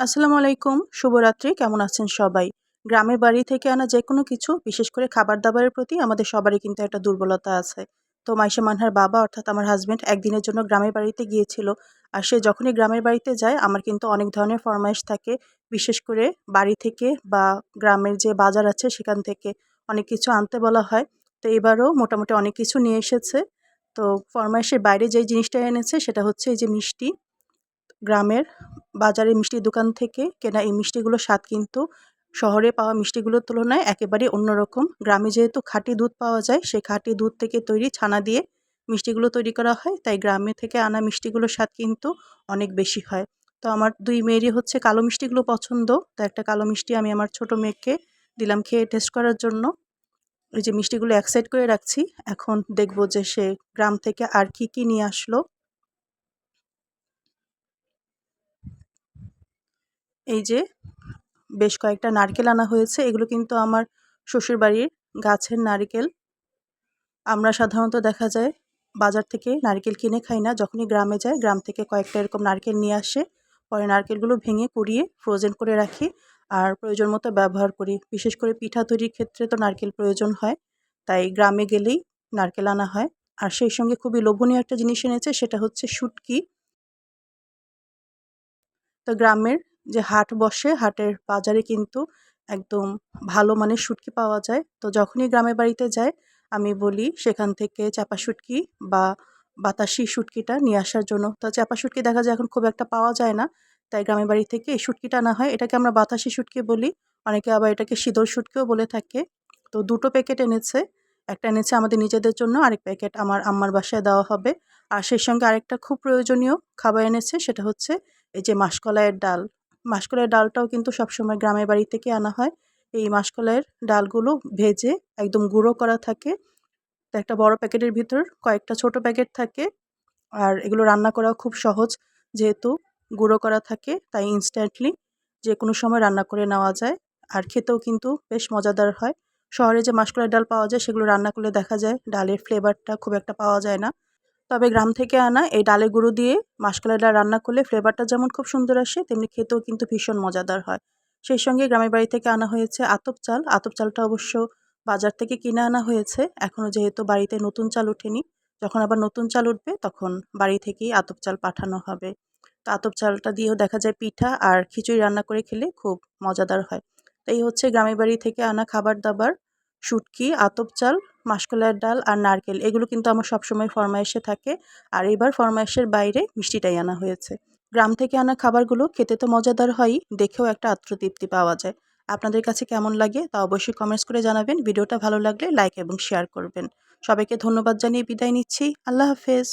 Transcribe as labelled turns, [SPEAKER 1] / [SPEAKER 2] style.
[SPEAKER 1] আসসালামু আলাইকুম, শুভরাত্রি, কেমন আছেন সবাই? গ্রামের বাড়ি থেকে আনা যে কোনো কিছু, বিশেষ করে খাবার দাবারের প্রতি আমাদের সবারই কিন্তু একটা দুর্বলতা আছে। তো মাইশা মানহার বাবা, অর্থাৎ আমার হাজব্যান্ড একদিনের জন্য গ্রামের বাড়িতে গিয়েছিল। আর সে যখনই গ্রামের বাড়িতে যায়, আমার কিন্তু অনেক ধরনের ফরমাইশ থাকে। বিশেষ করে বাড়ি থেকে বা গ্রামের যে বাজার আছে, সেখান থেকে অনেক কিছু আনতে বলা হয়। তো এবারও মোটামুটি অনেক কিছু নিয়ে এসেছে। তো ফরমাইশের বাইরে যে জিনিসটা এনেছে, সেটা হচ্ছে এই যে মিষ্টি। গ্রামের বাজারে মিষ্টির দোকান থেকে কেনা এই মিষ্টিগুলোর স্বাদ কিন্তু শহরে পাওয়া মিষ্টিগুলোর তুলনায় একেবারেই অন্যরকম। গ্রামে যেহেতু খাঁটি দুধ পাওয়া যায়, সেই খাঁটি দুধ থেকে তৈরি ছানা দিয়ে মিষ্টিগুলো তৈরি করা হয়, তাই গ্রামে থেকে আনা মিষ্টিগুলোর স্বাদ কিন্তু অনেক বেশি হয়। তো আমার দুই মেয়েরই হচ্ছে কালো মিষ্টিগুলো পছন্দ। তো একটা কালো মিষ্টি আমি আমার ছোট মেয়েকে দিলাম খেয়ে টেস্ট করার জন্য। ওই যে মিষ্টিগুলো এক সাইড করে রাখছি। এখন দেখব যে সে গ্রাম থেকে আর কি কি নিয়ে আসলো। এই যে বেশ কয়েকটা নারকেল আনা হয়েছে, এগুলো কিন্তু আমার শ্বশুরবাড়ির গাছের নারকেল। আমরা সাধারণত দেখা যায় বাজার থেকে নারকেল কিনে খাই না, যখনই গ্রামে যায় গ্রাম থেকে কয়েকটা এরকম নারকেল নিয়ে আসে। পরে নারকেলগুলো ভেঙে, কুড়িয়ে ফ্রোজেন করে রাখি আর প্রয়োজন মতো ব্যবহার করি। বিশেষ করে পিঠা তৈরির ক্ষেত্রে তো নারকেল প্রয়োজন হয়, তাই গ্রামে গেলেই নারকেল আনা হয়। আর সেই সঙ্গে খুবই লোভনীয় একটা জিনিস এনেছে, সেটা হচ্ছে শুটকি। তো গ্রামের যে হাট বসে, হাটের বাজারে কিন্তু একদম ভালো মানের শুটকি পাওয়া যায়। তো যখনই গ্রামের বাড়িতে যায় আমি বলি সেখান থেকে চাপা শুটকি বা বাতাসি শুটকিটা নিয়ে আসার জন্য। তো চাপা শুটকি দেখা যায় এখন খুব একটা পাওয়া যায় না, তাই গ্রামের বাড়ি থেকে এই শুটকিটা আনা হয়। এটাকে আমরা বাতাসি শুটকি বলি। অনেকে আবার এটাকে শীতল শুটকিও বলে থাকে। তো দুটো প্যাকেট এনেছে। একটা এনেছে আমাদের নিজেদের জন্য, আরেক প্যাকেট আমার আম্মার বাসায় দেওয়া হবে। আর সেই সঙ্গে আরেকটা খুব প্রয়োজনীয় খাবার এনেছে, সেটা হচ্ছে এই যে মাসকলাইয়ের ডাল। মাসকলাইয়ের ডালটাও কিন্তু সবসময় গ্রামের বাড়ি থেকে আনা হয়। এই মাসকলাইয়ের ডালগুলো ভেজে একদম গুঁড়ো করা থাকে। একটা বড় প্যাকেটের ভিতর কয়েকটা ছোট প্যাকেট থাকে আর এগুলো রান্না করা খুব সহজ। যেহেতু গুঁড়ো করা থাকে, তাই ইনস্ট্যান্টলি যে কোনো সময় রান্না করে নেওয়া যায় আর খেতেও কিন্তু বেশ মজাদার হয়। শহরে যে মাসকলাইয়ের ডাল পাওয়া যায়, সেগুলো রান্না করলে দেখা যায় ডালের ফ্লেভারটা খুব একটা পাওয়া যায় না। তবে গ্রাম থেকে আনা এই ডালের গুঁড়ো দিয়ে মাসকলাই ডাল রান্না করলে ফ্লেভারটা যেমন খুব সুন্দর আসে, তেমনি খেতেও কিন্তু ভীষণ মজাদার হয়। সেই সঙ্গে গ্রামের বাড়ি থেকে আনা হয়েছে আতপ চাল। আতপ চালটা অবশ্য বাজার থেকে কিনে আনা হয়েছে। এখনও যেহেতু বাড়িতে নতুন চাল ওঠেনি, যখন আবার নতুন চাল উঠবে তখন বাড়ি থেকেই আতপ চাল পাঠানো হবে। তো আতপ চালটা দিয়েও দেখা যায় পিঠা আর খিচুড়ি রান্না করে খেলে খুব মজাদার হয়। তো এই হচ্ছে গ্রামের বাড়ি থেকে আনা খাবার দাবার, শুটকি, আতপ চাল মাসকলাইয়ের ডাল আর নারকেল, এগুলো কিন্তু আমার সবসময় ফরমায়েশে থাকে। আর এবার ফরমায়েশের বাইরে মিষ্টিটাই আনা হয়েছে। গ্রাম থেকে আনা খাবারগুলো খেতে তো মজাদার হয়ই, দেখেও একটা আত্মতৃপ্তি পাওয়া যায়। আপনাদের কাছে কেমন লাগে তা অবশ্যই কমেন্টস করে জানাবেন। ভিডিওটা ভালো লাগলে লাইক এবং শেয়ার করবেন। সবাইকে ধন্যবাদ জানিয়ে বিদায় নিচ্ছি। আল্লাহ হাফেজ।